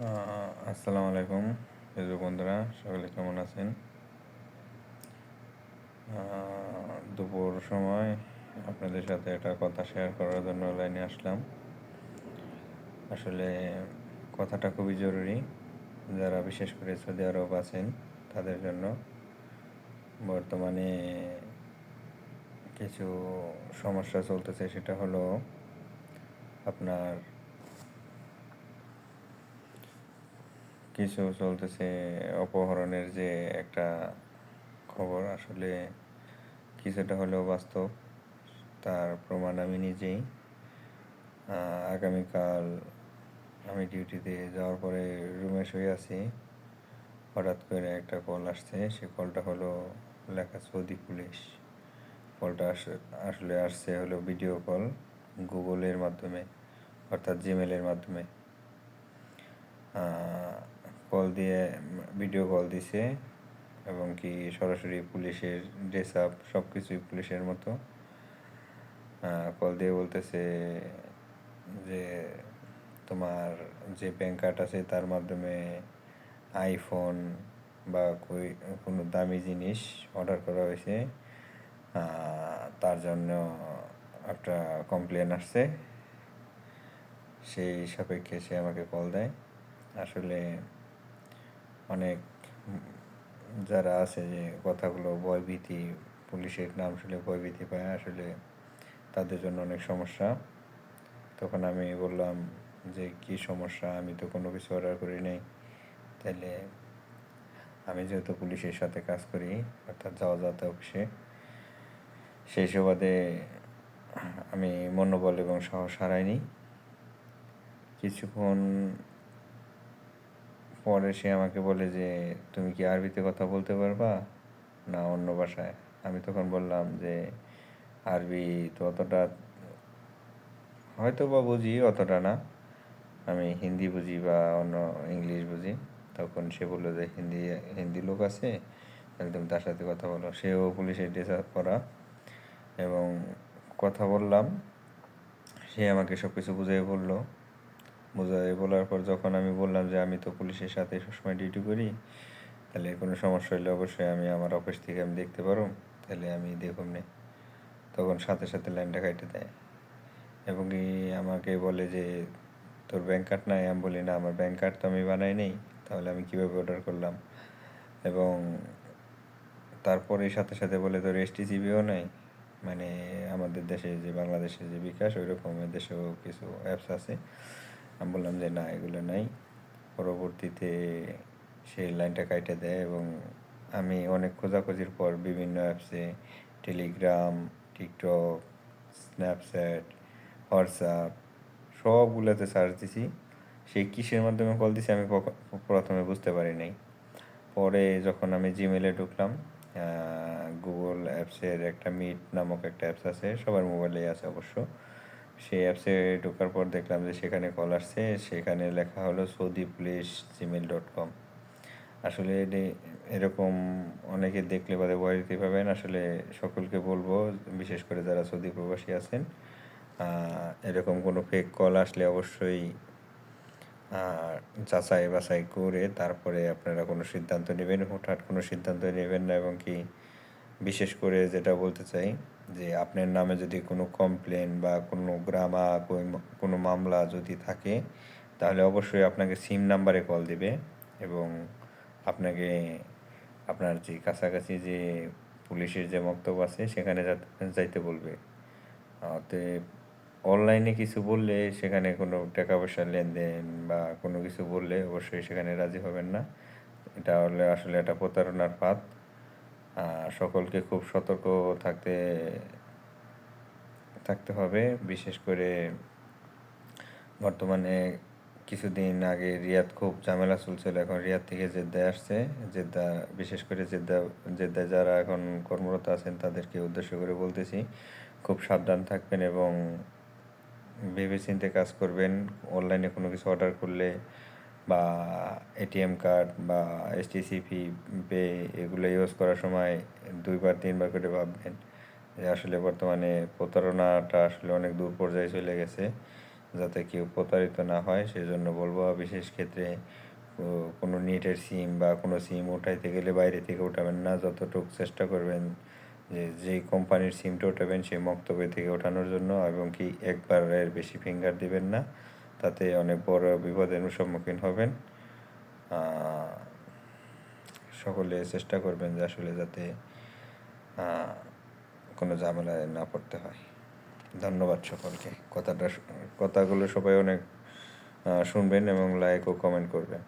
আসসালামু আলাইকুম। ফেসবুক বন্ধুরা, সকলে কেমন আছেন? দুপুর সময় আপনাদের সাথে একটা কথা শেয়ার করার জন্য লাইনে আসলাম। আসলে কথাটা খুবই জরুরি। যারা বিশেষ করে সৌদি আরব আছেন, তাদের জন্য। বর্তমানে কিছু সমস্যা চলতেছে, সেটা হলো আপনার কিছু চলতেছে, অপহরণের যে একটা খবর, আসলে কিছুটা হলেও বাস্তব। তার প্রমাণ আমি নিজেই। আগামীকাল আমি ডিউটিতে যাওয়ার পরে রুমে শুয়ে আছি। হঠাৎ করে একটা কল আসছে, সে কলটা হলো লেখা সৌদি পুলিশ। কলটা আস- আসলে আসছে হলো ভিডিও কল গুগলের মাধ্যমে, অর্থাৎ জিমেলের মাধ্যমে। কল দিয়ে ভিডিও কল দিছে এবং কি সরাসরি পুলিশের ড্রেস আপ সব কিছুই পুলিশের মতো। কল দিয়ে বলতেছে যে তোমার যে ব্যাংক কার্ড আছে তার মাধ্যমে আইফোন বা কোনো দামি জিনিস অর্ডার করা হয়েছে। তার জন্য একটা কমপ্লেন আসছে। সেই সাপেক্ষে সে আমাকে কল দেয়। আসলে অনেক যারা আছে যে কথাগুলো ভয়ভীতি, পুলিশের নাম শুনে ভয়ভীতি পায়, আসলে তাদের জন্য অনেক সমস্যা। তখন আমি বললাম যে, কি সমস্যা? আমি তো কোনো কিছু অর্ডার করি নাই। তাহলে আমি যেহেতু পুলিশের সাথে কাজ করি, অর্থাৎ যাওয়া যাতে অফিসে, সেই সুবাদে আমি মনোবল এবং সাহস হারাইনি। কিছুক্ষণ পরে সে আমাকে বলে যে, তুমি কি আরবিতে কথা বলতে পারবা? না, অন্য ভাষায়। আমি তখন বললাম যে, আরবি তো অতটা হয়তো বা বুঝি, অতটা না। আমি হিন্দি বুঝি বা অন্য ইংলিশ বুঝি। তখন সে বলল যে, হিন্দি হিন্দি লোক আছে, তাহলে তুমি তার সাথে কথা বলো। সেও পুলিশের ড্রেস আপ করা এবং কথা বললাম। সে আমাকে সব কিছু বুঝিয়ে বলল বুঝাই বলার পর যখন আমি বললাম যে আমি তো পুলিশের সাথে সবসময় ডিউটি করি, তাহলে কোনো সমস্যা হলে অবশ্যই আমি আমার অফিস থেকে আমি দেখতে পারো তাহলে আমি দেখুন নে। তখন সাথে সাথে লাইনটা কাটে দেয়। এবং কি আমাকে বলে যে, তোর ব্যাংক কার্ড নাই? আমি বলি, না, আমার ব্যাংক কার্ড তো আমি বানাই নেই, তাহলে আমি কীভাবে অর্ডার করলাম? এবং তারপরে সাথে সাথে বলে, তোর এসটিসিবিও নাই? মানে আমাদের দেশে যে বাংলাদেশে যে বিকাশ ওই রকম দেশেও কিছু অ্যাপস আছে। আমি বললাম যে, না, এগুলো নাই। পরবর্তীতে সেই লাইনটা কাইটে দেয় এবং আমি অনেক খোঁজাখুঁজির পর বিভিন্ন অ্যাপসে, টেলিগ্রাম, টিকটক, স্ন্যাপচ্যাট, হোয়াটসঅ্যাপ, সবগুলোতে সার্চ দিছি। সেই কিসের মাধ্যমে কল দিছি আমি প্রথমে বুঝতে পারি নাই। পরে যখন আমি জিমেলে ঢুকলাম গুগল অ্যাপসের একটা মিট নামক একটা অ্যাপস আছে, সবার মোবাইলেই আছে অবশ্য। সেই অ্যাপসে ঢোকার পর দেখলাম যে সেখানে কল আসছে, সেখানে লেখা হলো Saudi police Gmail dot com আসলে এরকম অনেকে দেখলে বাদে ভয় দিতে পাবেন আসলে সকলকে বলব, বিশেষ করে যারা সৌদি প্রবাসী আছেন এরকম কোনো ফেক কল আসলে অবশ্যই যাচাই বাছাই করে তারপরে আপনারা কোনো সিদ্ধান্ত নেবেন। হুটহাট কোনো সিদ্ধান্ত নেবেন না, এবং কি বিশেষ করে যেটা বলতে চাই যে আপনার নামে যদি কোনো কমপ্লেন বা কোনো গ্রামা কোনো মামলা যদি থাকে, তাহলে অবশ্যই আপনাকে সিম নাম্বারে কল দেবে এবং আপনাকে আপনার যে কাছাকাছি যে পুলিশের যে বক্তব্য আছে সেখানে যাইতে বলবে। অতএব অনলাইনে কিছু বললে সেখানে কোনো টাকা পয়সার লেনদেন বা কোনো কিছু বললে অবশ্যই সেখানে রাজি হবেন না। এটা হলে আসলে একটা প্রতারণার পাত। সকলকে খুব সতর্ক থাকতে থাকতে হবে। বিশেষ করে বর্তমানে কিছুদিন আগে রিয়াদ খুব ঝামেলা চলছিল, এখন রিয়াদ থেকে জেদ্দায় আসছে। জেদ্দা, বিশেষ করে জেদ্দা, জেদ্দায় যারা এখন কর্মরত আছেন তাদেরকে উদ্দেশ্য করে বলতেছি, খুব সাবধান থাকবেন এবং ভেবে ভেবেচিন্তে কাজ করবেন। অনলাইনে কোনো কিছু অর্ডার করলে বা এটিএম কার্ড বা এসটিসিপি পে এগুলো ইউজ করার সময় দুইবার, তিনবার করে ভাববেন যে আসলে বর্তমানে প্রতারণাটা আসলে অনেক দূর পর্যায়ে চলে গেছে। যাতে কেউ প্রতারিত না হয়, সেজন্য বলব বিশেষ ক্ষেত্রে কোনো নেটের সিম বা কোনো সিম উঠাইতে গেলে বাইরে থেকে উঠাবেন না। যতটুকু চেষ্টা করবেন যে যেই কোম্পানির সিমটা উঠাবেন, সেই মক্তব্য থেকে ওঠানোর জন্য এবং কি একবারের বেশি ফিঙ্গার দিবেন না। তাতে অনেক বড় বিপদের সম্মুখীন হবেন। সকলে চেষ্টা করবেন যে আসলে যাতে কোনো ঝামেলায় না পড়তে হয়। ধন্যবাদ সকলকে। কথাটা, কথাগুলো সবাই অনেক শুনবেন এবং লাইক ও কমেন্ট করবেন।